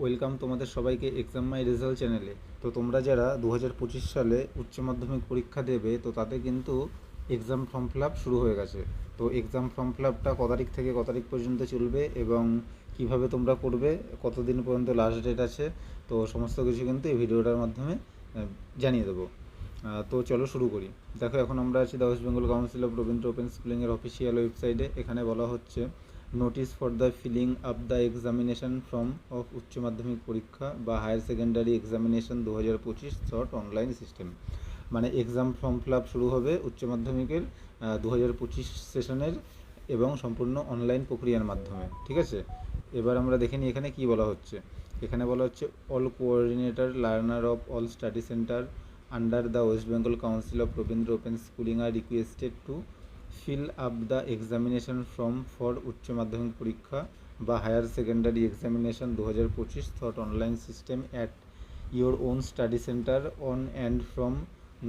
Welcome তোমাদের সবাইকে exam মাই result চ্যানেলে। তো তোমরা যারা দু হাজার পঁচিশ সালে উচ্চ মাধ্যমিক পরীক্ষা দেবে, তো তাতে কিন্তু এক্সাম ফর্ম ফিল শুরু হয়ে গেছে। তো এক্সাম ফর্ম ফিল ক তারিখ থেকে ক তারিখ পর্যন্ত চলবে এবং কীভাবে তোমরা করবে, কতদিন পর্যন্ত লাস্ট ডেট আছে, তো সমস্ত কিছু কিন্তু এই ভিডিওটার মাধ্যমে জানিয়ে দেবো। তো চলো শুরু করি। দেখো, এখন আমরা আছি the West Bengal council of Rabindra open স্কুলিংয়ের official ওয়েবসাইটে এখানে বলা হচ্ছে notice for the filling up the examination form of উচ্চ মাধ্যমিক পরীক্ষা বা হায়ার সেকেন্ডারি এক্সামিনেশন দু হাজার পঁচিশ শর্ট অনলাইন সিস্টেম মানে এক্সাম ফর্ম ফিল আপ শুরু হবে উচ্চ মাধ্যমিকের দু হাজার পঁচিশ সেশনের এবং সম্পূর্ণ অনলাইন প্রক্রিয়ার মাধ্যমে। ঠিক আছে? এবার আমরা দেখে নিই এখানে কী বলা হচ্ছে। এখানে বলা হচ্ছে all coordinator learner of all study centre under the West Bengal council of Rabindra open schooling are requested to fill up the examination form for উচ্চ মাধ্যমিক পরীক্ষা বা হায়ার সেকেন্ডারি এক্সামিনেশন দু হাজার পঁচিশ through online system at your own study centre on and from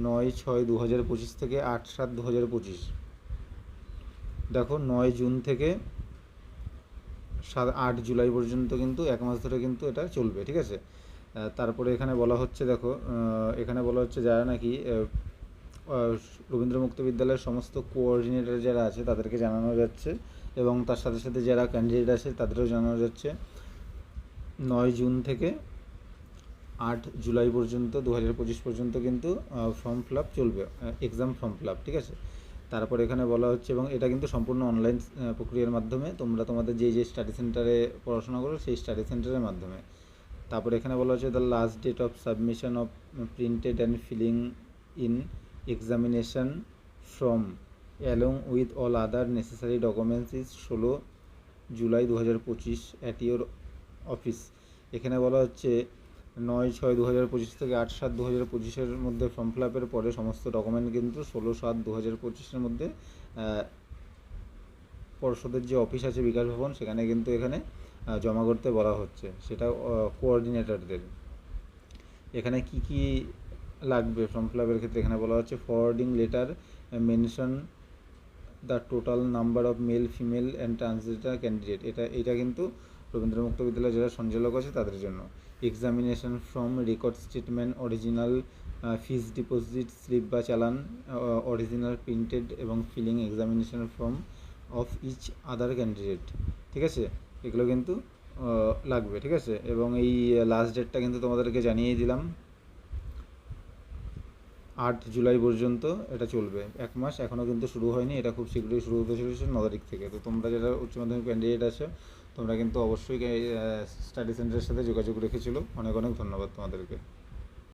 নয় ছয় দু হাজার পঁচিশ থেকে আট সাত দু হাজার পঁচিশ। দেখো নয় জুন থেকে সাত আট জুলাই পর্যন্ত কিন্তু এক মাস ধরে কিন্তু এটা চলবে, ঠিক আছে? তারপরে এখানে বলা হচ্ছে, দেখো এখানে বলা হচ্ছে যারা নাকি রবীন্দ্র মুক্ত বিদ্যালয়ের সমস্ত কোঅর্ডিনেটর যারা আছে তাদেরকে জানানো যাচ্ছে এবং তার সাথে সাথে যারা ক্যান্ডিডেট আছে তাদেরও জানানো যাচ্ছে। নয় জুন থেকে আট জুলাই পর্যন্ত দু হাজার পঁচিশ পর্যন্ত কিন্তু ফর্ম ফিল আপ চলবে এক্সাম ফর্ম ফিল আপ ঠিক আছে? তারপর এখানে বলা হচ্ছে এবং এটা কিন্তু সম্পূর্ণ অনলাইন প্রক্রিয়ার মাধ্যমে। তোমরা তোমাদের যে যে স্টাডি সেন্টারে পড়াশোনা করো সেই স্টাডি সেন্টারের মাধ্যমে। তারপর এখানে বলা হচ্ছে the last date of submission of printed and filling in examination form along with all other necessary documents is ষোলো জুলাই দু হাজার পঁচিশ অ্যাট ইয়োর অফিস এখানে বলা হচ্ছে নয় ছয় দু হাজার পঁচিশ থেকে আট সাত দু হাজার পঁচিশের মধ্যে ফর্ম ফিল আপের পরে সমস্ত ডকুমেন্ট কিন্তু ষোলো সাত দু হাজার পঁচিশের মধ্যে পর্ষদের যে অফিস আছে বিকাশ ভবন, সেখানে কিন্তু এখানে জমা করতে বলা হচ্ছে। সেটা কোঅর্ডিনেটরদের এখানে কি কি লাগবে ফর্ম ফিল আপের ক্ষেত্রে। এখানে বলা হচ্ছে forwarding letter mention the total number of male female and transgender candidate এটা এটা কিন্তু রবীন্দ্র মুক্ত বিদ্যালয়ে যারা সঞ্চালক আছে তাদের জন্য। Examination form record statement original fees deposit slip বা চালান অরিজিনাল প্রিন্টেড এবং filling examination form of each other candidate ঠিক আছে? এগুলো কিন্তু লাগবে। ঠিক আছে? এবং এই লাস্ট ডেটটা কিন্তু তোমাদেরকে জানিয়ে দিলাম। আট জুলাই পর্যন্ত এটা চলবে। এক মাস এখনও কিন্তু শুরু হয়নি, এটা খুব শীঘ্রই শুরু হতে চলেছে ন তারিখ থেকে। তো তোমরা যারা উচ্চ মাধ্যমিক ক্যান্ডিডেট আছে, তোমরা কিন্তু অবশ্যই স্টাডি সেন্টারের সাথে যোগাযোগ রেখেছিলো। অনেক অনেক ধন্যবাদ তোমাদেরকে।